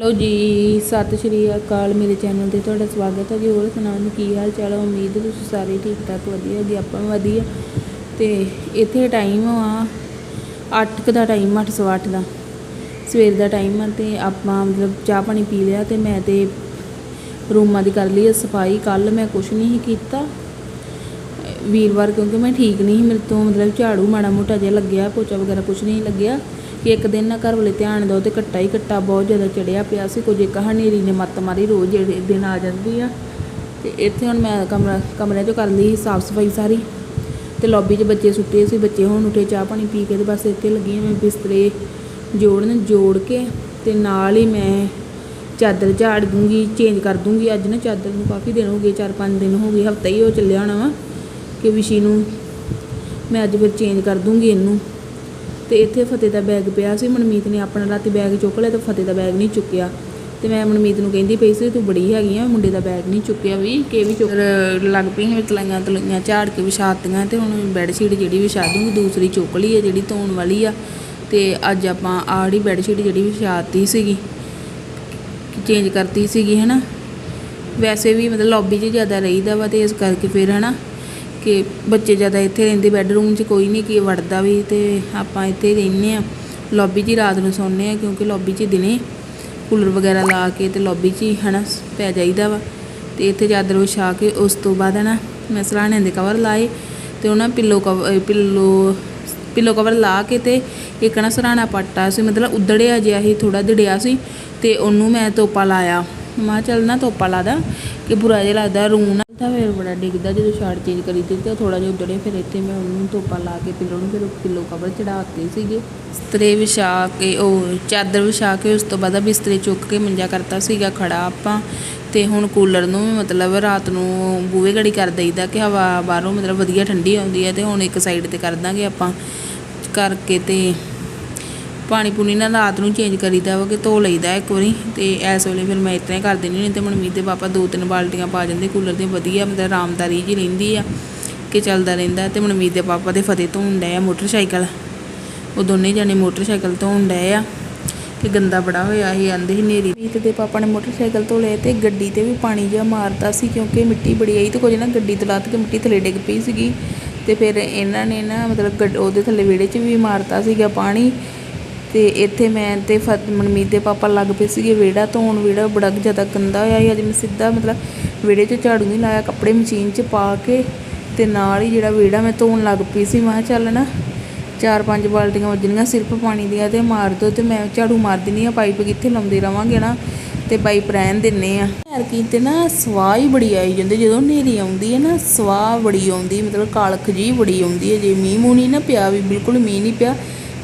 Hello ਜੀ, ਸਤਿ ਸ਼੍ਰੀ ਅਕਾਲ, ਮੇਰੇ ਚੈਨਲ ਤੇ ਤੁਹਾਡਾ ਸਵਾਗਤ ਹੈ ਜੀ, ਹੋਰ ਸੁਣਾਓ ਕੀ ਹਾਲ ਚਾਲ ਉਮੀਦ ਤੁਸੀਂ ਸਾਰੇ ਠੀਕ ਠਾਕ, ਵਧੀਆ ਜੀ, ਆਪਾਂ ਵਧੀਆ। ਤੇ ਇੱਥੇ ਟਾਈਮ ਆ 8 ਦਾ ਟਾਈਮ 8:08 ਦਾ। ਸਵੇਰ ਦਾ ਟਾਈਮ ਆ ਤੇ ਆਪਾਂ ਮਤਲਬ ਚਾਹ ਪਾਣੀ ਪੀ ਲਿਆ ਤੇ ਮੈਂ ਤੇ ਰੂਮਾਂ ਦੀ ਕਰ ਲਈ ਹੈ ਸਫ਼ਾਈ। ਕੱਲ ਮੈਂ ਕੁਝ ਨਹੀਂ ਕੀਤਾ। ਵੀਰਵਾਰ ਕਿਉਂਕਿ ਮੈਂ ਠੀਕ ਨਹੀਂ ਸੀ, ਮੇਰੇ ਤੋਂ ਮਤਲਬ ਝਾੜੂ ਮਾੜਾ ਮੋਟਾ ਜਿਹਾ ਲੱਗਿਆ, ਪੋਚਾ ਵਗੈਰਾ ਕੁਝ ਨਹੀਂ ਲੱਗਿਆ। ਕਿ ਇੱਕ ਦਿਨ ਨਾ ਘਰ ਵਾਲੇ ਧਿਆਨ ਦਿਓ ਤੇ ਕੱਟਾ ਹੀ ਕੱਟਾ ਬਹੁਤ ਜ਼ਿਆਦਾ ਚੜਿਆ ਪਿਆ ਸੀ, ਕੁਝ ਇੱਕ ਹਨੇਰੀ ਨੇ ਮੱਤ ਮਾਰੀ ਰੋਜ਼ ਜਿਹੜੇ ਦਿਨ ਆ ਜਾਂਦੀ ਆ। ਤੇ ਇੱਥੇ ਹੁਣ ਮੈਂ ਕਮਰਾ ਕਮਰੇ 'ਚੋਂ ਕਰ ਲਈ ਸਾਫ਼ ਸਫ਼ਾਈ ਸਾਰੀ ਤੇ ਲੌਬੀ 'ਚ ਬੱਚੇ ਸੁੱਤੇ ਸੀ, ਬੱਚੇ ਹੁਣ ਉੱਠੇ ਚਾਹ ਪਾਣੀ ਪੀ ਕੇ ਤੇ ਬਸ ਇੱਥੇ ਲੱਗੀ ਮੈਂ ਬਿਸਤਰੇ ਜੋੜਨ, ਜੋੜ ਕੇ ਤੇ ਨਾਲ ਹੀ ਮੈਂ ਚਾਦਰ ਝਾੜ ਦੂੰਗੀ ਚੇਂਜ ਕਰ ਦੂੰਗੀ। ਅੱਜ ਨਾ ਚਾਦਰ ਨੂੰ ਕਾਫੀ ਦਿਨ ਹੋ ਗਏ 4-5 ਦਿਨ ਹੋ ਗਏ, ਹਫਤਾ ਹੀ ਹੋ ਚੱਲਿਆ ਹੋਣਾ ਵਾ ਕਿ ਵਿਸ਼ੀ ਨੂੰ ਮੈਂ ਅੱਜ ਫਿਰ ਚੇਂਜ ਕਰ ਦੂੰਗੀ ਇਹਨੂੰ। ਤੇ ਇੱਥੇ ਫਤਿਹ ਦਾ ਬੈਗ ਪਿਆ ਸੀ। ਮਨਮੀਤ ਨੇ ਆਪਣਾ ਰਾਤੀ ਬੈਗ ਚੁੱਕ ਲਿਆ ਤੇ ਫਤਿਹ ਦਾ ਬੈਗ ਨਹੀਂ ਚੁੱਕਿਆ। ਤੇ ਮੈਂ ਮਨਮੀਤ ਨੂੰ ਕਹਿੰਦੀ ਪਈ ਸੀ, ਤੂੰ ਬੜੀ ਹੈਗੀ ਆ, ਮੁੰਡੇ ਦਾ ਬੈਗ ਨਹੀਂ ਚੁੱਕਿਆ ਵੀ, ਕਿ ਵੀ ਚੁੱਕ ਲੱਗ ਪਈ ਵਿੱਚ ਤਲਾਈਆਂ ਤਲਾਈਆਂ ਝਾੜ ਕੇ ਵਿਛਾਤੀਆਂ ਤੇ ਹੁਣ ਬੈੱਡ ਸ਼ੀਟ ਜਿਹੜੀ ਵਿਛਾ ਦੂੰਗੀ ਦੂਸਰੀ ਚੁੱਕ ਲਈ ਹੈ ਜਿਹੜੀ ਧੋਣ ਵਾਲੀ ਆ। ਤੇ ਅੱਜ ਆਪਾਂ ਆੜੀ ਬੈੱਡ ਸ਼ੀਟ ਜਿਹੜੀ ਵਿਛਾਤੀ ਸੀਗੀ, ਚੇਂਜ ਕਰਤੀ ਸੀਗੀ, ਹਨਾ। ਵੈਸੇ ਵੀ ਮਤਲਬ ਲੌਬੀ 'ਚ ਜ਼ਿਆਦਾ ਰਹੀਦਾ ਵਾ ਤੇ ਇਸ ਕਰਕੇ ਫਿਰ, ਹਨਾ। ਕਿ ਬੱਚੇ ਜ਼ਿਆਦਾ ਇੱਥੇ ਰਹਿੰਦੇ ਬੈੱਡਰੂਮ 'ਚ ਕੋਈ ਨਹੀਂ, ਕਿ ਵੜਦਾ ਵੀ ਤੇ ਆਪਾਂ ਇੱਥੇ ਰਹਿੰਦੇ ਆ ਲੌਬੀ 'ਚ ਹੀ ਰਾਤ ਨੂੰ ਸੌਂਦੇ ਆ ਕਿਉਂਕਿ ਲੌਬੀ 'ਚ ਦਿਨੇ ਕੂਲਰ ਵਗੈਰਾ ਲਾ ਕੇ ਤੇ ਲੌਬੀ 'ਚ ਹੀ, ਹਨਾ, ਪੈ ਜਾਈਦਾ ਵਾ। ਤੇ ਇੱਥੇ ਚਾਦਰ ਵਿਛਾ ਕੇ ਉਸ ਤੋਂ ਬਾਅਦ, ਹਨਾ, ਮੈਂ ਸਰਾਣੇ ਦੇ ਕਵਰ ਲਾਏ ਤੇ ਉਹਨਾਂ pillow cover pillow pillow cover ਲਾ ਕੇ ਤੇ ਇੱਕ ਨਾ ਸਰਾਣਾ ਪੱਟਾ ਸੀ, ਮਤਲਬ ਉਦੜਿਆ ਜਿਹਾ ਹੀ ਥੋੜਾ ਦੜਿਆ ਸੀ ਤੇ ਉਹਨੂੰ ਮੈਂ ਤੋਪਾ ਲਾਇਆ। ਮੈਂ ਕਿਹਾ ਚੱਲ ਨਾ ਤੋਪਾ ਲਾਦਾ ਕਿ ਬੁਰਾ ਜਿਹਾ ਲੱਗਦਾ, ਰੂੰ ਨਾ ਤਾਂ ਫਿਰ ਬੜਾ ਡਿੱਗਦਾ ਜਦੋਂ ਸ਼ਾਰਟ ਚੇਂਜ ਕਰੀ ਤੀ ਤੇ ਥੋੜਾ ਜਿਹਾ ਉਦੜੇ ਫਿਰ ਇੱਥੇ ਮੈਂ ਉਹਨੂੰ ਤੋਪਾ ਲਾ ਕੇ ਪਿੱਲੋ ਨੂੰ ਫਿਰ ਪਿੱਲੋ ਕਵਰ ਚੜਾਤੇ ਸੀਗੇ। ਬਿਸਤਰੇ ਵਿਛਾ ਕੇ, ਉਹ ਚਾਦਰ ਵਿਛਾ ਕੇ ਉਸ ਤੋਂ ਬਾਅਦ ਬਿਸਤਰੇ ਚੁੱਕ ਕੇ ਮੰਜਾ ਕਰਤਾ ਸੀਗਾ ਖੜਾ ਆਪਾਂ। ਤੇ ਹੁਣ ਕੂਲਰ ਨੂੰ ਵੀ ਮਤਲਬ ਰਾਤ ਨੂੰ ਬੂਹੇ ਘੜੀ ਕਰ ਦਈਦਾ ਕਿ ਹਵਾ ਬਾਹਰੋਂ ਮਤਲਬ ਵਧੀਆ ਠੰਡੀ ਆਉਂਦੀ ਹੈ ਤੇ ਹੁਣ ਇੱਕ ਸਾਈਡ ਤੇ ਕਰ ਦਾਂਗੇ ਆਪਾਂ। ਕਰਕੇ ਤੇ ਪਾਣੀ ਪੂਣੀ ਨਾਲ ਰਾਤ ਨੂੰ ਚੇਂਜ ਕਰੀਦਾ ਵਾ ਕਿ ਧੋ ਲਈਦਾ ਇੱਕ ਵਾਰੀ ਤੇ ਇਸ ਵੇਲੇ ਫਿਰ ਮੈਂ ਇਤਨਾ ਹੀ ਕਰ ਦਿੰਦੀ ਨਹੀਂ ਤੇ ਮਨਮੀਤ ਦੇ ਪਾਪਾ ਦੋ ਤਿੰਨ ਬਾਲਟੀਆਂ ਪਾ ਜਾਂਦੇ, ਕੂਲਰ ਦੀਆਂ ਵਧੀਆ, ਮਤਲਬ ਆਰਾਮਦਾਰੀ ਜੀ ਰਹਿੰਦੀ ਆ ਕਿ ਚੱਲਦਾ ਰਹਿੰਦਾ ਤੇ ਮਨਮੀਤ ਦੇ ਪਾਪਾ ਦੇ ਫਤਿਹ ਧੋਣ ਡਏ ਆ ਮੋਟਰਸਾਈਕਲ। ਉਹ ਦੋਨੇ ਜਾਣੇ ਮੋਟਰਸਾਈਕਲ ਧੋਣ ਡਏ ਆ ਕਿ ਗੰਦਾ ਬੜਾ ਹੋਇਆ ਸੀ, ਆਂਦੇ ਸੀ ਨੇਰੀ ਮੀਤ ਦੇ ਪਾਪਾ ਨੇ ਮੋਟਰਸਾਈਕਲ ਧੋ ਲਏ ਤੇ ਗੱਡੀ ਤੇ ਵੀ ਪਾਣੀ ਜਿਹਾ ਮਾਰਤਾ ਸੀ ਕਿਉਂਕਿ ਮਿੱਟੀ ਬੜੀ ਆਈ ਤੇ ਕੁਝ ਨਾ ਗੱਡੀ ਤੋਂ ਲੱਤ ਕੇ ਮਿੱਟੀ ਥੱਲੇ ਡਿੱਗ ਪਈ ਸੀਗੀ ਤੇ ਫਿਰ ਇਹਨਾਂ ਨੇ ਨਾ ਮਤਲਬ ਗੱਡ- ਉਹਦੇ ਥੱਲੇ ਵਿਹੜੇ 'ਚ ਵੀ ਮਾਰਤਾ ਸੀਗਾ ਪਾਣੀ ਤੇ ਇੱਥੇ ਮੈਂ ਤੇ ਫਤ, ਮਨਮੀਤ ਦੇ ਪਾਪਾ ਲੱਗ ਪਏ ਸੀਗੇ ਵਿਹੜਾ ਧੋਣ, ਵਿਹੜਾ ਬੜਾ ਜ਼ਿਆਦਾ ਗੰਦਾ ਹੋਇਆ ਸੀ ਅੱਜ ਮੈਂ ਸਿੱਧਾ ਮਤਲਬ ਵਿਹੜੇ 'ਚ ਝਾੜੂ ਨਹੀਂ ਲਾਇਆ, ਕੱਪੜੇ ਮਸ਼ੀਨ 'ਚ ਪਾ ਕੇ ਤੇ ਨਾਲ ਹੀ ਜਿਹੜਾ ਵਿਹੜਾ ਮੈਂ ਧੋਣ ਲੱਗ ਪਈ ਸੀ, ਮੈਂ ਕਿਹਾ ਚੱਲ ਨਾ ਚਾਰ ਪੰਜ ਬਾਲਟੀਆਂ ਵੱਜਣੀਆਂ ਸਿਰਫ ਪਾਣੀ ਦੀਆਂ ਤੇ ਮਾਰ ਦੋ ਤੇ ਮੈਂ ਝਾੜੂ ਮਾਰ ਦਿੰਦੀ ਆ, ਪਾਈਪ ਕਿੱਥੇ ਲਾਉਂਦੇ ਰਵਾਂਗੇ ਨਾ ਤੇ ਪਾਈਪ ਰਹਿਣ ਦਿੰਨੇ ਆ। ਯਾਰ ਕੀ ਤੇ ਨਾ ਸਵਾਹ ਹੀ ਬੜੀ ਆਈ ਜਾਂਦੀ, ਜਦੋਂ ਹਨੇਰੀ ਆਉਂਦੀ ਹੈ ਨਾ ਸਵਾਹ ਬੜੀ ਆਉਂਦੀ, ਮਤਲਬ ਕਾਲਖ ਜੀ ਬੜੀ ਆਉਂਦੀ ਹੈ, ਜੇ ਮੀਂਹ ਮੂੰਹ ਨਹੀਂ ਨਾ ਪਿਆ ਵੀ ਬਿਲਕੁਲ ਮੀਂਹ ਨਹੀਂ ਪਿਆ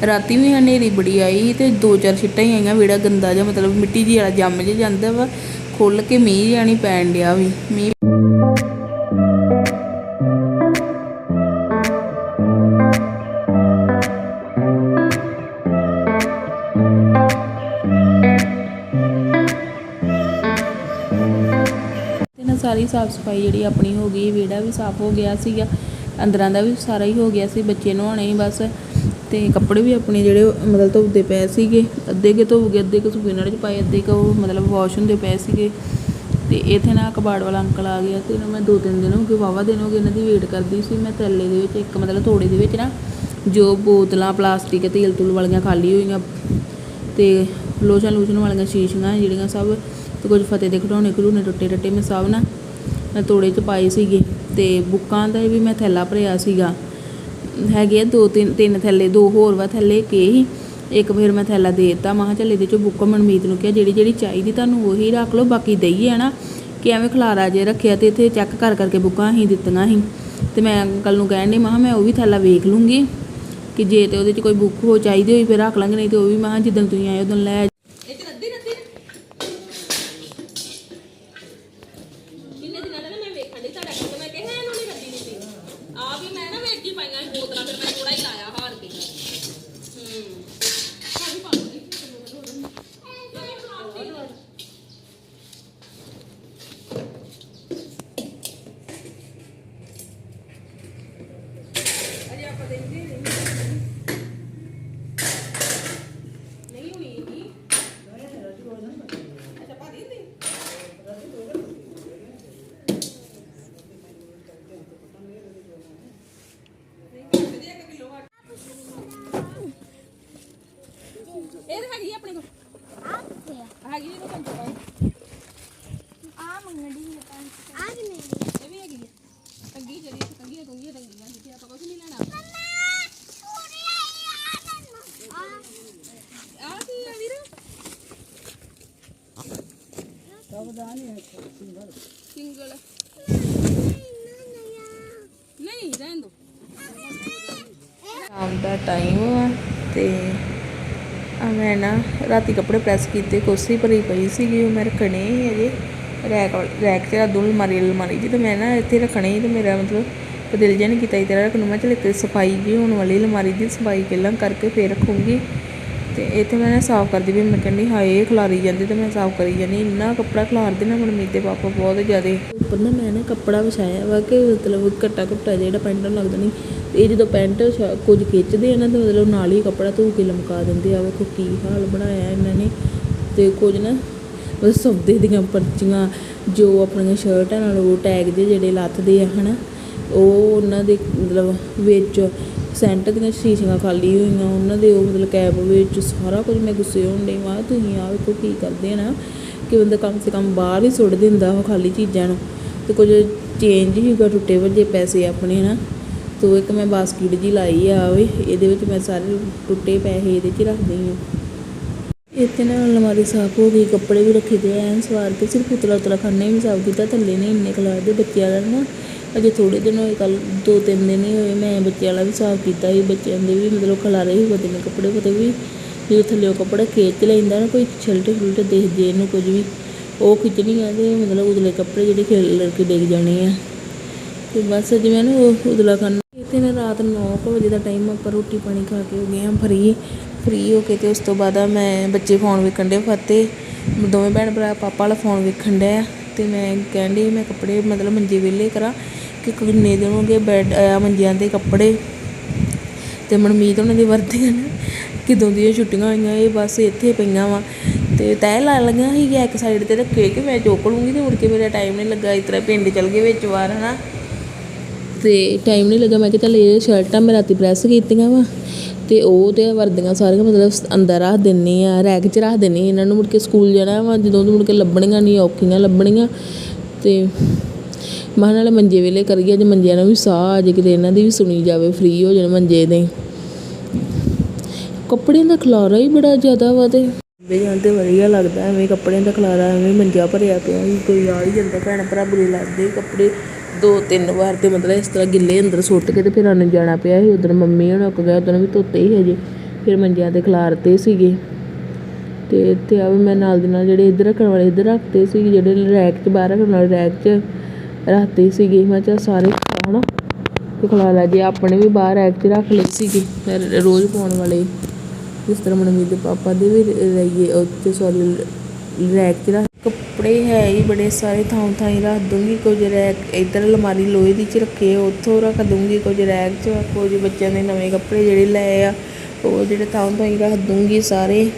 ਰਾਤੀ ਵੀ ਹਨੇਰੀ ਬੜੀ ਆਈ ਤੇ ਦੋ ਚਾਰ ਛਿੱਟਾਂ ਹੀ ਆਈਆਂ, ਵਿਹੜਾ ਗੰਦਾ ਜਿਹਾ, ਮਤਲਬ ਮਿੱਟੀ ਜਿਹੀ ਵਾਲਾ ਜੰਮ ਜਿਹਾ ਜਾਂਦਾ ਵਾ ਖੁੱਲ ਕੇ ਮੀਂਹ ਜਾਣੀ ਪੈਣ ਡਿਆ ਵੀ, ਮੀਂਹ ਸਾਰੀ ਸਾਫ਼ ਸਫ਼ਾਈ ਜਿਹੜੀ ਆਪਣੀ ਹੋ ਗਈ, ਵਿਹੜਾ ਵੀ ਸਾਫ਼ ਹੋ ਗਿਆ ਸੀਗਾ, ਅੰਦਰਾਂ ਦਾ ਵੀ ਸਾਰਾ ਹੀ ਹੋ ਗਿਆ ਸੀ, ਬੱਚੇ ਨਹਾਉਣੇ ਹੀ ਬਸ। ਅਤੇ ਕੱਪੜੇ ਵੀ ਆਪਣੇ ਜਿਹੜੇ ਮਤਲਬ ਧੋਦੇ ਪਏ ਸੀਗੇ, ਅੱਧੇ ਕੇ ਧੋ ਗਏ, ਅੱਧੇ ਕੇ ਸੁਕੇਨਰ ਚ ਪਾਏ, ਅੱਧੇ ਕੁ ਉਹ ਮਤਲਬ ਵਾਸ਼ ਹੁੰਦੇ ਪਏ ਸੀਗੇ। ਅਤੇ ਇੱਥੇ ਨਾ ਕਬਾੜ ਵਾਲਾ ਅੰਕਲ ਆ ਗਿਆ ਅਤੇ ਇਹਨੂੰ ਮੈਂ ਦੋ ਤਿੰਨ ਦਿਨ ਹੋ ਗਏ ਵਾਵਾ ਦਿਨ ਹੋ ਗਏ ਇਹਨਾਂ ਦੀ ਵੇਟ ਕਰਦੀ ਸੀ। ਮੈਂ ਥੈਲੇ ਦੇ ਵਿੱਚ ਇੱਕ ਮਤਲਬ ਤੋੜੇ ਦੇ ਵਿੱਚ ਨਾ ਜੋ ਬੋਤਲਾਂ, ਪਲਾਸਟਿਕ ਤੇਲ ਤੂਲ ਵਾਲੀਆਂ ਖਾਲੀ ਹੋਈਆਂ ਅਤੇ ਲੋਸ਼ਨ ਲੋਸ਼ਨ ਵਾਲੀਆਂ ਸ਼ੀਸ਼ੀਆਂ ਜਿਹੜੀਆਂ ਸਭ ਤੇ ਕੁਝ ਫਤਿਹ ਦੇ ਖਿਡੌਣੇ ਖਿਡੌਣੇ ਟੁੱਟੇ ਟੱਟੇ ਮੈਂ ਸਭ ਨਾ ਮੈਂ ਤੋੜੇ ਚ ਪਾਏ ਸੀਗੇ। ਅਤੇ ਬੁੱਕਾਂ ਦਾ ਵੀ ਮੈਂ ਥੈਲਾ ਭਰਿਆ ਸੀਗਾ। ਹੈਗੇ ਆ, ਦੋ ਤਿੰਨ ਤਿੰਨ ਥੈਲੇ, ਦੋ ਹੋਰ ਵਾ ਥੈਲੇ ਕੇ ਹੀ, ਇੱਕ ਫਿਰ ਮੈਂ ਥੈਲਾ ਦੇ ਦਿੱਤਾ, ਮਾਂ ਚੱਲ ਇਹਦੇ ਚੋਂ ਬੁੱਕ ਮਨਮੀਤ ਨੂੰ ਕਿਹਾ ਜਿਹੜੀ ਜਿਹੜੀ ਚਾਹੀਦੀ ਤੁਹਾਨੂੰ ਉਹੀ ਰੱਖ ਲਓ, ਬਾਕੀ ਦਈਏ ਨਾ, ਕਿ ਐਵੇਂ ਖਲਾਰਾ ਜੇ ਰੱਖਿਆ ਤੇ ਇੱਥੇ ਚੈੱਕ ਕਰ, ਕਰਕੇ ਬੁੱਕਾਂ ਹੀ ਦਿੱਤੀਆਂ ਸੀ। ਤੇ ਮੈਂ ਅੰਕਲ ਨੂੰ ਕਹਿਣ ਡਈ, ਮਾਂ ਮੈਂ ਉਹ ਵੀ ਥੈਲਾ ਵੇਖ ਲੂੰਗੀ, ਕਿ ਜੇ ਤੇ ਉਹਦੇ 'ਚ ਕੋਈ ਬੁੱਕ ਹੋ ਚਾਹੀਦੀ ਹੋਈ, ਫਿਰ ਰੱਖ ਲਾਂਗੇ, ਨਹੀਂ ਤੇ ਉਹ ਵੀ ਮਾਂ ਜਿੱਦਣ ਤੁਸੀਂ ਆਏ, ਉਦੋਂ ਲੈ ਕਿੰਨੇ ਦਿਨਾਂ ਦਾ ਨਾ ਮੈਂ ਵੇਖਣ ਦੀ ਤੁਹਾਡਾ ਕੰਮ ਮੈਂ ਕਿਹਾ ਇਹਨੂੰ ਨਹੀਂ ਰੱਦੀ ਦਿੱਤੀ ਆ ਵੀ ਮੈਂ ਨਾ ਵੇਖ ਹੀ ਪਾਈਆਂ ਸੀ ਬੋਤਲਾਂ ਫਿਰ ਮੈਂ ਥੋੜਾ ਹੀ ਲਾਇਆ ਹਾਰ ਕੇ ਹੂੰ ਹਾਰੀ ਪਾ ਲਓ ਨਹੀਂ ਹੋਣੀ ਨਹੀਂ ਸਿੰਗਲ ਨਹੀਂ ਰਹਿਣ ਦੋ ਸ਼ਾਮ ਦਾ ਟਾਈਮ ਆ ਤੇ ਆ ਮੈਂ ਨਾ ਰਾਤੀ ਕੱਪੜੇ ਪ੍ਰੈਸ ਕੀਤੇ ਕੋਸੀ ਭਰੀ ਪਈ ਸੀਗੀ ਉਹ ਮੈਂ ਰੱਖਣੇ ਸੀ ਅਜੇ ਰੈਕ ਰੈਕ 'ਚ ਰੱਖ ਦੂੰ ਅਲਮਾਰੀ ਅਲਮਾਰੀ ਤੇ ਮੈਂ ਨਾ ਇੱਥੇ ਰੱਖਣੇ ਸੀ ਤੇ ਮੇਰਾ ਮਤਲਬ ਦਿਲ ਜਿਹਾ ਨਹੀਂ ਕੀਤਾ ਇਤਰਾ ਰੱਖਣ ਮੈਂ ਚਲ ਇੱਕ ਸਫ਼ਾਈ ਜੀ ਹੋਣ ਵਾਲੀ ਅਲਮਾਰੀ ਦੀ ਸਫ਼ਾਈ ਪਹਿਲਾਂ ਕਰਕੇ ਫੇਰ ਰੱਖੂੰਗੀ ਤੇ ਇੱਥੇ ਮੈਂ ਨਾ ਸਾਫ਼ ਕਰਦੀ ਵੀ ਮੈਂ ਕਹਿੰਦੀ, ਹਾਏ ਖਲਾਰੀ ਜਾਂਦੀ ਤੇ ਮੈਂ ਸਾਫ਼ ਕਰੀ ਜਾਂਦੀ, ਇੰਨਾ ਕੱਪੜਾ ਖਲਾਰਦੇ ਨਾ ਮਨਮੀਤ ਦੇ ਪਾਪਾ ਬਹੁਤ ਜ਼ਿਆਦਾ। ਉੱਪਰ ਨਾ ਮੈਂ ਨਾ ਕੱਪੜਾ ਵਿਛਾਇਆ ਵਾ ਕਿ ਮਤਲਬ ਘੱਟਾ ਘੱਟਾ ਜਿਹੜਾ ਪੈਂਟ ਨੂੰ ਲੱਗਦਾ ਨਹੀਂ ਇਹ ਜਦੋਂ ਪੈਂਟ ਕੁਝ ਖਿੱਚਦੇ ਆ ਨਾ ਤੇ ਮਤਲਬ ਨਾਲ ਹੀ ਕੱਪੜਾ ਧੋ ਕੇ ਲਮਕਾ ਦਿੰਦੇ ਆ, ਵੇਖੋ ਕੀ ਹਾਲ ਬਣਾਇਆ ਇਹਨਾਂ ਨੇ। ਤੇ ਕੁਝ ਨਾ ਬਸ ਸੌਦੇ ਦੀਆਂ ਪਰਚੀਆਂ, ਜੋ ਆਪਣੀਆਂ ਸ਼ਰਟਾਂ ਨਾਲ ਉਹ ਟੈਗ ਦੇ ਜਿਹੜੇ ਲੱਥਦੇ ਆ, ਹਨਾ, ਉਹ ਉਹਨਾਂ ਦੇ ਮਤਲਬ ਵਿੱਚ ਸੈਂਟ ਦੀਆਂ ਸ਼ੀਸ਼ੀਆਂ ਖਾਲੀ ਹੋਈਆਂ, ਉਹਨਾਂ ਦੇ ਉਹ ਮਤਲਬ ਕੈਬ ਵਿੱਚ ਸਾਰਾ ਕੁਝ ਮੈਂ ਗੁੱਸੇ ਹੋਣ ਡਈ ਵਾਂ ਤੁਸੀਂ ਆ ਵੇਖੋ ਕੀ ਕਰਦੇ ਆ ਨਾ, ਕਿ ਬੰਦਾ ਕਮ ਸੇ ਕਮ ਬਾਹਰ ਹੀ ਸੁੱਟ ਦਿੰਦਾ ਉਹ ਖਾਲੀ ਚੀਜ਼ਾਂ ਨੂੰ। ਤੇ ਕੁਝ ਚੇਂਜ ਹੀਗਾ ਟੁੱਟੇ ਵੱਜੇ ਪੈਸੇ ਆਪਣੇ ਨਾ ਤੋ ਇੱਕ ਮੈਂ ਬਾਸਕਟ ਜੀ ਲਾਈ ਆ, ਵੇ ਇਹਦੇ ਵਿੱਚ ਮੈਂ ਸਾਰੇ ਟੁੱਟੇ ਪੈਸੇ ਇਹਦੇ 'ਚ ਰੱਖਦੀ ਹਾਂ ਇੱਥੇ ਨਾ ਅਲਮਾਰੀ ਸਾਫ਼ ਹੋ ਗਈ, ਕੱਪੜੇ ਵੀ ਰੱਖੇ ਗਏ ਐਨ ਸਵਾਰ ਕੇ ਸਿਰਫ ਉਤਲਾ ਉਤਲਾ ਖਾਨਾ ਵੀ ਨਹੀਂ ਸਾਫ਼ ਕੀਤਾ, ਥੱਲੇ ਨੇ ਇੰਨੇ ਖਲਾਰ ਦੇ ਬੱਚਿਆਂ ਦਾ ਨਾ ਅਜੇ ਥੋੜੇ ਦਿਨ ਹੋਏ ਕੱਲ ਦੋ ਤਿੰਨ ਦਿਨ ਹੀ ਹੋਏ, ਮੈਂ ਬੱਚਿਆਂ ਵਾਲਾ ਵੀ ਸਾਫ਼ ਕੀਤਾ ਸੀ, ਬੱਚਿਆਂ ਦੇ ਵੀ ਮਤਲਬ ਖਲਾਰੇ ਹੀ ਪਤੇ ਨੇ ਕੱਪੜੇ ਪਤੇ ਵੀ ਜਦੋਂ ਥੱਲੇ ਉਹ ਕੱਪੜਾ ਖੇਚ ਲੈਂਦਾ ਨਾ, ਕੋਈ ਛਿਲਟ ਛੁਲਟ ਦੇਖ ਜੇ ਇਹਨੂੰ ਕੁਝ ਵੀ। ਉਹ ਖਿੱਚਣੀ ਆ ਤੇ ਮਤਲਬ ਉਦਲੇ ਕੱਪੜੇ ਜਿਹੜੇ ਖੇਲ ਕੇ ਡਿੱਗ ਜਾਣੇ ਆ। ਤੇ ਬਸ ਜਿਵੇਂ ਨਾ ਉਹ ਉਦਲਾ ਖਾਨਾ ਇੱਥੇ ਨਾ ਰਾਤ 9 ਵਜੇ ਦਾ ਟਾਈਮ ਆਪਾਂ ਰੋਟੀ ਪਾਣੀ ਖਾ ਕੇ ਹੋ ਗਏ ਆ ਫਰੀ। ਫਰੀ ਹੋ ਕੇ ਤੇ ਉਸ ਤੋਂ ਬਾਅਦ ਮੈਂ ਬੱਚੇ ਫੋਨ ਵੇਖਣ ਦੇ ਫਤੇ। ਦੋਵੇਂ ਭੈਣ ਭਰਾ ਪਾਪਾ ਵਾਲਾ ਫੋਨ ਵੇਖਣ ਡਿਆ ਤੇ ਮੈਂ ਕਹਿਣ ਡਈ ਮੈਂ ਕੱਪੜੇ ਮਤਲਬ ਮੰਜੇ ਵਿਹਲੇ ਕਰਾਂ। ਕਿ ਕਿੰਨੇ ਦਿਨ ਹੋ ਗਏ ਮੰਜਿਆਂ ਦੇ ਕੱਪੜੇ ਤੇ ਮਨਮੀਤ ਉਹਨਾਂ ਦੀ ਵਰਦੀਆਂ ਨਾ, ਕਿਦੋਂ ਦੀਆਂ ਛੁੱਟੀਆਂ ਹੋਈਆਂ ਇਹ ਬਸ ਇੱਥੇ ਪਈਆਂ ਵਾ। ਤੇ ਤੈਅ ਲਾ ਲਈਆਂ ਸੀ ਇੱਕ ਸਾਈਡ ਤੇ ਰੱਖੇ ਕਿ ਮੈਂ ਚੁੱਕ ਲੂੰਗੀ ਤੇ ਮੁੜ ਕੇ ਮੇਰਾ ਟਾਈਮ ਨਹੀਂ ਲੱਗਾ, ਇਸ ਤਰ੍ਹਾਂ ਪਿੰਡ ਚਲ ਗਏ ਵਿੱਚ ਵਾਰ ਹਨਾ। ਤੇ ਟਾਈਮ ਨਹੀਂ ਲੱਗਾ, ਮੈਂ ਕਿਹਾ ਚੱਲ ਇਹ ਸ਼ਰਟਾਂ ਮੈਂ ਰਾਤੀ ਪ੍ਰੈਸ ਕੀਤੀਆਂ ਵਾ। ਤੇ ਉਹ ਤੇ ਵਰਦੀਆਂ ਸਾਰੀਆਂ ਮਤਲਬ ਅੰਦਰ ਰੱਖ ਦਿੰਨੀ ਆ, ਰੈਕ 'ਚ ਰੱਖ ਦਿੰਨੀ ਇਹਨਾਂ ਨੂੰ ਮੁੜ ਕੇ ਸਕੂਲ ਜਾਣਾ ਵਾ, ਜਦੋਂ ਤੋਂ ਮੁੜ ਕੇ ਲੱਭਣੀਆਂ ਨਹੀਂ ਔਖੀਆਂ ਲੱਭਣੀਆਂ। ਤੇ ਮਾਂ ਨਾਲੇ ਮੰਜੇ ਵੇਲੇ ਕਰੀਏ ਜੇ ਮੰਜਿਆਂ ਨੂੰ ਵੀ ਸਾਹ ਆ ਜੇ ਕਿਤੇ ਇਹਨਾਂ ਦੀ ਵੀ ਸੁਣੀ ਜਾਵੇ ਫ੍ਰੀ ਹੋ ਜਾਣ ਮੰਜੇ ਦੇ ਕੱਪੜਿਆਂ ਦਾ ਖਲਾਰਾ ਹੀ ਬੜਾ ਜ਼ਿਆਦਾ ਵਾ ਤੇ। ਬੇ ਜਾਣ ਵਧੀਆ ਲੱਗਦਾ, ਐਵੇਂ ਕੱਪੜਿਆਂ ਦਾ ਖਲਾਰਾ, ਐਵੇਂ ਮੰਜਾ ਭਰਿਆ ਪਿਆ ਸੀ ਕੋਈ ਆ ਹੀ ਜਾਂਦਾ, ਭੈਣ ਭਰਾ ਬੁਰੇ ਲੱਗਦੇ ਕੱਪੜੇ ਦੋ ਤਿੰਨ ਵਾਰ ਤੇ ਮਤਲਬ ਇਸ ਤਰ੍ਹਾਂ ਗਿੱਲੇ ਅੰਦਰ ਸੁੱਟ ਕੇ ਤੇ ਫਿਰ ਉਹਨੂੰ ਜਾਣਾ ਪਿਆ ਸੀ ਉਧਰ ਮੰਮੀ ਹੋਣਾ ਕੋ ਗਿਆ ਉਦੋਂ ਵੀ ਧੋਤੇ ਹੀ ਹਜੇ, ਫਿਰ ਮੰਜਿਆਂ ਤੇ ਖਲਾਰਤੇ ਸੀਗੇ। ਤੇ ਇੱਥੇ ਆ ਵੀ ਮੈਂ ਨਾਲ ਦੇ ਨਾਲ ਜਿਹੜੇ ਇੱਧਰ ਰੱਖਣ ਵਾਲੇ, ਇੱਧਰ ਰੱਖਤੇ ਸੀ, ਜਿਹੜੇ ਰੈਕ 'ਚ ਬਾਹਰ ਰੱਖਣ ਵਾਲੇ, ਰੈਕ 'ਚ ਰੱਖਤੇ ਸੀਗੇ, ਮੈਂ ਕਿਹਾ ਸਾਰੇ ਹਨਾ ਤੇ ਖਲਾਰਾ ਜੇ, ਆਪਣੇ ਵੀ ਬਾਹਰ ਰੈਕ 'ਚ ਰੱਖ ਲਏ ਸੀਗੇ ਰ- ਰੋਜ਼ ਪਾਉਣ ਵਾਲੇ। ਜਿਸ ਤਰ੍ਹਾਂ ਮਨਮੀਤ ਦੇ ਪਾਪਾ ਦੇ ਵੀ ਰਹੀਏ ਉੱਤੇ ਸੌਰੀ ਰੈਕ 'ਚ ਰੱਖ ਕੱਪੜੇ ਹੈ ਹੀ ਬੜੇ ਸਾਰੇ, ਥਾਂ ਥਾਂ ਹੀ ਰੱਖ ਦੂੰਗੀ ਕੁਝ ਰੈਕ। ਇੱਧਰ ਅਲਮਾਰੀ ਲੋਹੇ ਦੀ 'ਚ ਰੱਖੇ, ਉੱਥੋਂ ਰੱਖ ਦੂੰਗੀ ਕੁਝ ਰੈਕ 'ਚ। ਕੁਝ ਬੱਚਿਆਂ ਦੇ ਨਵੇਂ ਕੱਪੜੇ ਜਿਹੜੇ ਲਏ ਆ, ਉਹ ਜਿਹੜੇ ਥਾਂ ਥਾਂ ਹੀ ਰੱਖ ਦੂੰਗੀ ਸਾਰੇ।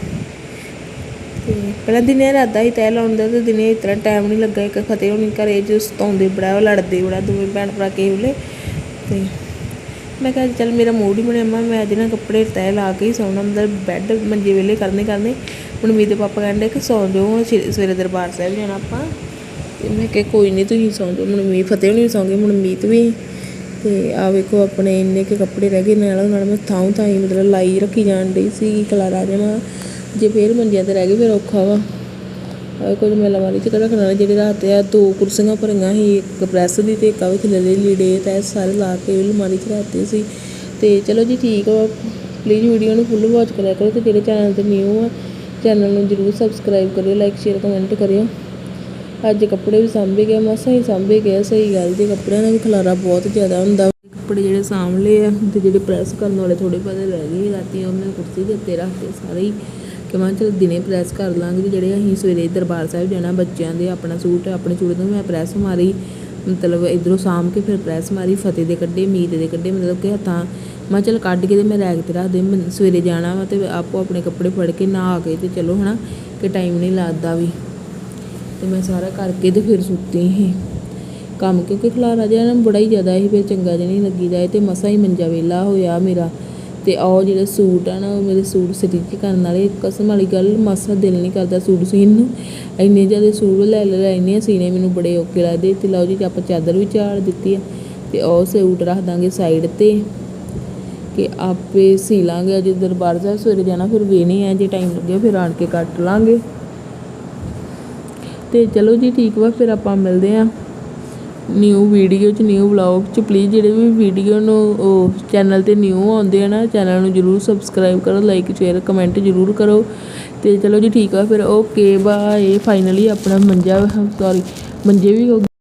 ਤੇ ਪਹਿਲਾਂ ਦਿਨੇ ਰਾਤ ਹੀ ਤੈਅ ਲਾਉਂਦਾ ਤੇ ਦਿਨੇ ਇਤਨਾ ਟਾਈਮ ਨਹੀਂ ਲੱਗਾ, ਇੱਕ ਫਤਿਹ ਹੋਣੀ ਘਰੇ ਚ ਸਤਾਉਂਦੇ ਬੜਾ, ਉਹ ਲੜਦੇ ਬੜਾ, ਦੋਵੇਂ ਭੈਣ ਭਰਾ ਕਿਸੇ ਵੇਲੇ। ਤੇ ਮੈਂ ਕਿਹਾ ਚੱਲ ਮੇਰਾ ਮੂਡ ਹੀ ਬਣਿਆ, ਮੈਂ ਮੈਂ ਅੱਜ ਨਾ ਕੱਪੜੇ ਤੈਅ ਲਾ ਕੇ ਹੀ ਸੌਣਾ, ਮਤਲਬ ਬੈੱਡ ਮੰਜੇ ਵੇਲੇ ਕਰਨੇ ਕਰਨੇ। ਹੁਣ ਮੇਰੇ ਪਾਪਾ ਕਹਿੰਦੇ ਕਿ ਸੌਂ ਜਾਓ ਸਵੇ- ਸਵੇਰੇ ਦਰਬਾਰ ਸਾਹਿਬ ਜਾਣਾ ਆਪਾਂ। ਤੇ ਮੈਂ ਕਿਹਾ ਕੋਈ ਨਹੀਂ ਤੁਸੀਂ ਸੌਂ ਜਾਓ ਮਨਮੀਤ ਫਤਿਹ ਨਹੀਂ ਸੌਂਗੇ ਮਨਮੀਤ ਵੀ। ਤੇ ਆ ਵੇਖੋ ਆਪਣੇ ਇੰਨੇ ਕੇ ਕੱਪੜੇ ਰਹਿ ਗਏ, ਨਾਲ ਨਾਲ ਮੈਂ ਥਾਂ ਥਾਂ ਹੀ ਮਤਲਬ ਲਾਈ ਰੱਖੀ ਜਾਣ ਡਈ ਸੀ, ਕਲਾਰਾ ਜਮਾ ਜੇ ਫੇਰ ਮੰਜਿਆਂ ਤੇ ਰਹਿ ਗਏ, ਫਿਰ ਔਖਾ ਵਾ। ਆ ਕੁਝ ਮੈਂ ਅਲਮਾਰੀ 'ਚ ਰੱਖਣਾ ਜਿਹੜੇ ਰਾਤ ਆ, ਦੋ ਕੁਰਸੀਆਂ ਭਰੀਆਂ ਸੀ, ਇੱਕ ਪ੍ਰੈਸ ਦੀ ਤੇ ਇੱਕ ਆ ਵੀ ਥੱਲੇ ਲੀੜੇ ਤੇ ਸਾਰੇ ਲਾ ਕੇ ਅਲਮਾਰੀ 'ਚ ਰੱਖਦੇ ਸੀ। ਤੇ ਚਲੋ ਜੀ ਠੀਕ ਵਾ ਪਲੀਜ਼ ਵੀਡੀਓ ਨੂੰ ਫੁੱਲ ਵਾਚ ਕਰਿਆ ਕਰੋ ਤੇ ਜਿਹੜੇ ਚੈਨਲ ਤੇ ਨਿਊ ਆ ਚੈਨਲ ਨੂੰ ਜਰੂਰ ਸਬਸਕ੍ਰਾਈਬ ਕਰਿਓ ਲਾਈਕ ਸ਼ੇਅਰ ਕਮੈਂਟ ਕਰਿਓ। ਅੱਜ ਕੱਪੜੇ ਵੀ ਸਾਂਭੇ ਗਏ, ਮਸਾਂ ਹੀ ਸਾਂਭੇ ਗਏ ਸਹੀ ਗੱਲ ਜੀ ਕੱਪੜਿਆਂ ਦਾ ਵੀ ਖਲਾਰਾ ਬਹੁਤ ਜ਼ਿਆਦਾ ਹੁੰਦਾ। ਕੱਪੜੇ ਜਿਹੜੇ ਸਾਂਭਲੇ ਆ, ਤੇ ਜਿਹੜੇ ਪ੍ਰੈਸ ਕਰਨ ਵਾਲੇ ਥੋੜੇ ਬਹੁਤੇ ਰਹਿ ਗਏ ਰਾਤੀ ਉਹਨੇ ਕੁਰਸੀ ਦੇ ਉੱਤੇ ਰੱਖ ਕੇ ਸਾਰੇ ਹੀ। ਕਿ ਮੈਂ ਚਲ ਦਿਨੇ ਪ੍ਰੈਸ ਕਰ ਲਾਂਗੇ ਤੇ ਜਿਹੜੇ ਅਸੀਂ ਸਵੇਰੇ ਦਰਬਾਰ ਸਾਹਿਬ ਜਾਣਾ, ਬੱਚਿਆਂ ਦੇ ਆਪਣਾ ਸੂਟ, ਆਪਣੇ ਸੂਟ ਨੂੰ ਮੈਂ ਪ੍ਰੈਸ ਮਾਰੀ, ਮਤਲਬ ਇਧਰੋਂ ਸਾਂਭ ਕੇ ਫਿਰ ਪ੍ਰੈਸ ਮਾਰੀ, ਫਤਿਹ ਦੇ ਕੱਢੇ ਮੀਤ ਦੇ ਕੱਢੇ, ਮਤਲਬ ਕਿ ਹੱਥਾਂ ਮੈਂ ਚਲ ਕੱਢ ਕੇ ਤੇ ਮੈਂ ਰੈਕ ਤੇ ਰੱਖ ਦੇ ਸਵੇਰੇ ਜਾਣਾ ਵਾ ਤੇ ਆਪੋ ਆਪਣੇ ਕੱਪੜੇ ਫੜ ਕੇ ਨਹਾ ਕੇ ਤੇ ਚਲੋ ਹਨਾ, ਕਿ ਟਾਈਮ ਨਹੀਂ ਲੱਗਦਾ ਵੀ। ਤੇ ਮੈਂ ਸਾਰਾ ਕਰਕੇ ਤੇ ਫਿਰ ਸੁੱਤੀ ਸੀ। ਕੰਮ ਕਿਉਂਕਿ ਖਲਾਰਾ ਜਿਹਾ ਨਾ ਬੜਾ ਹੀ ਜ਼ਿਆਦਾ ਸੀ, ਫਿਰ ਚੰਗਾ ਜਿਹਾ ਨਹੀਂ ਲੱਗੀ ਜਾਏ ਤੇ ਮਸਾ ਹੀ ਮੰਜਾ ਵੇਲਾ ਹੋਇਆ ਮੇਰਾ। ਅਤੇ ਉਹ ਜਿਹੜੇ ਸੂਟ ਆ ਨਾ, ਉਹ ਮੇਰੇ ਸੂਟ ਸਟਿਚ ਕਰਨ ਵਾਲੇ, ਕਸਮ ਵਾਲੀ ਗੱਲ, ਮਾਸਾ ਦਿਲ ਨਹੀਂ ਕਰਦਾ ਸੂਟ ਸੀਨ ਨੂੰ। ਇੰਨੇ ਜ਼ਿਆਦਾ ਸੂਟ ਲੈ ਲੈ ਲੈਨੇ ਆ ਸੀਨੇ ਮੈਨੂੰ ਬੜੇ ਔਖੇ ਲੱਗਦੇ। ਤੇ ਲਓ ਜੀ ਆਪਾਂ ਚਾਦਰ ਵੀ ਚਾੜ ਦਿੱਤੀ ਆ ਅਤੇ ਉਹ ਸੂਟ ਰੱਖ ਦਾਂਗੇ ਸਾਈਡ ਤੇ। ਕਿ ਆਪੇ ਸੀ ਲਾਂਗੇ ਅਜੇ ਦਰਬਾਰ ਸਾਹਿਬ, ਸਵੇਰੇ ਜਾਣਾ ਫਿਰ ਵੇਨੇ ਆ, ਜੇ ਟਾਈਮ ਲੱਗਿਆ ਫਿਰ ਆਣ ਕੇ ਕੱਟ ਲਾਂਗੇ। ਤੇ ਚਲੋ ਜੀ, ਠੀਕ ਵਾ, ਫਿਰ ਆਪਾਂ ਮਿਲਦੇ ਆ। ਨਿਊ ਵੀਡੀਓ ਚ ਨਿਊ ਵਲੌਗ ਚ ਪਲੀਜ਼ ਜਿਹੜੇ ਵੀ ਵੀਡੀਓ ਨੂੰ, ਉਹ ਚੈਨਲ ਤੇ ਨਿਊ ਆਉਂਦੇ ਆ ਨਾ ਚੈਨਲ ਨੂੰ ਜਰੂਰ ਸਬਸਕ੍ਰਾਈਬ ਕਰੋ ਲਾਈਕ ਸ਼ੇਅਰ ਕਮੈਂਟ ਜਰੂਰ ਕਰੋ। ਤੇ ਚਲੋ ਜੀ ਠੀਕ ਆ, ਫਿਰ ਓਕੇ ਬਾਏ ਫਾਈਨਲੀ ਆਪਣਾ ਮੰਜਾ ਸੌਰੀ ਮੰਜੇ ਵੀ ਹੋ